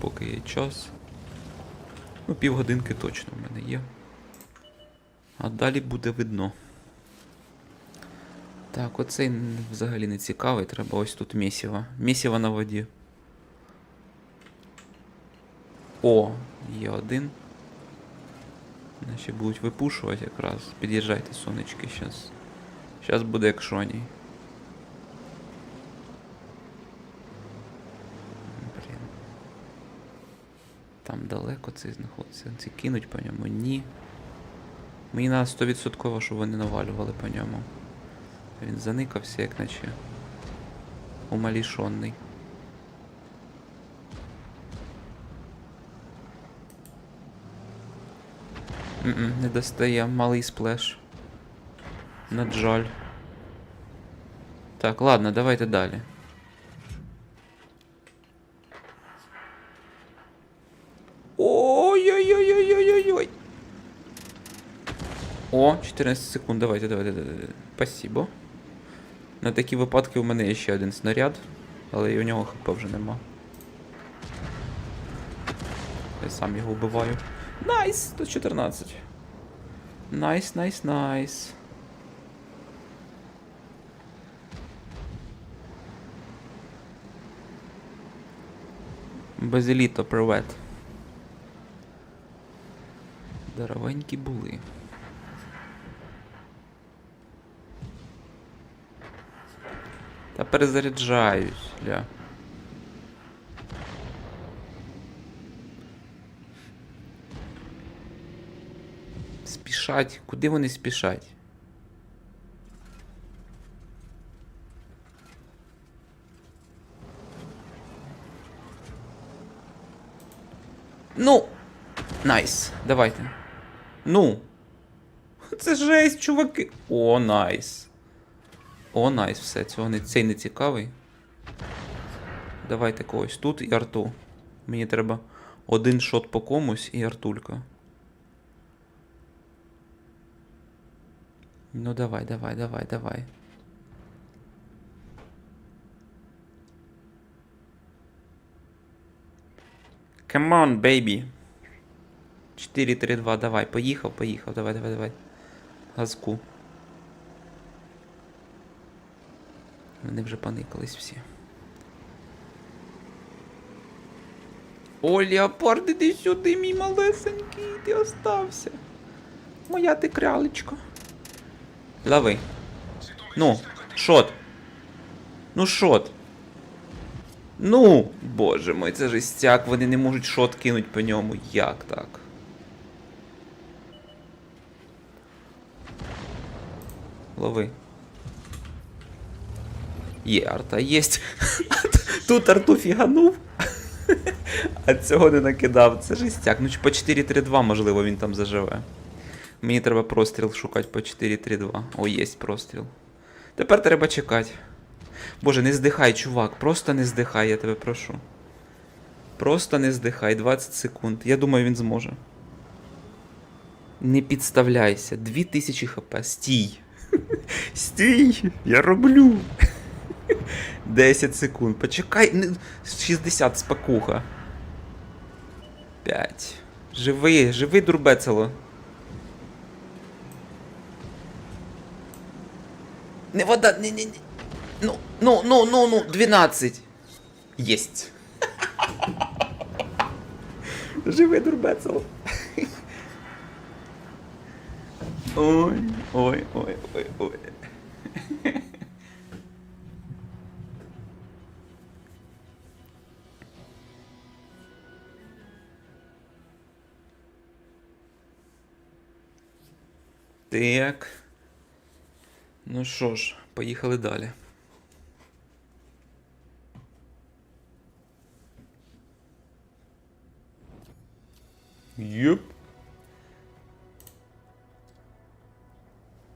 поки є час. Ну, півгодинки точно в мене є. А далі буде видно. Так, оцей взагалі не цікавий, треба ось тут місіва. Місіва на воді. О, є один. Наші будуть випушувати якраз. Під'їжджайте, сонечки, щас. Щас буде екшоній. Там далеко цей знаходиться. Ці кинуть по ньому? Ні. Мені треба 100% щоб вони навалювали по ньому. Він заникався, як наче. Умалішонний. М-м, не достає, малий сплеш. На жаль. Так, ладно, давайте далі. О, 14 секунд, давайте, давайте, давайте. Спасибо. На такі випадки у мене є ще один снаряд, але і у нього хп вже нема. Я сам його вбиваю. Найс! 114. Найс, найс, найс. Базиліто, привет. Здоровенькі були. Та перезаряджаюсь, ля. Спішать. Куди вони спішать? Ну. Найс. Давайте. Ну. Це жесть, чуваки. О, найс. О, найс, все, цього не, цей не цікавий. Давайте когось тут і арту. Мені треба один шот по комусь і артулька. Ну давай, давай, давай, давай. Come on, baby. 4-3-2, давай, поїхав, поїхав, давай, давай, давай. Газку. Вони вже поникались всі. О, Леопард, іди сюди, мій малесенький, ти остався. Моя ти крялечко. Лови. Ну, шот. Ну, шот. Ну, боже мой, це жестяк, вони не можуть шот кинуть по ньому. Як так? Лови. Є арта, єсть. Тут арту фіганув. А цього не накидав. Це жестяк. Ну, по 4-3-2, можливо, він там заживе. Мені треба простріл шукати по 4-3-2. О, є простріл. Тепер треба чекати. Боже, не здихай, чувак. Просто не здихай, я тебе прошу. Просто не здихай, 20 секунд. Я думаю, він зможе. Не підставляйся. 2000 хп. Стій. Стій! Я роблю. 10 секунд. Почекай. 60 спакуха. 5. Живи, живи, дурбецело. Не вода, не, не, не. Ну, ну, ну, ну, ну, 12. Єсть. Живи, дурбецело. Ой, ой, ой, ой, ой. Так. Ну що ж, поїхали далі. Єп.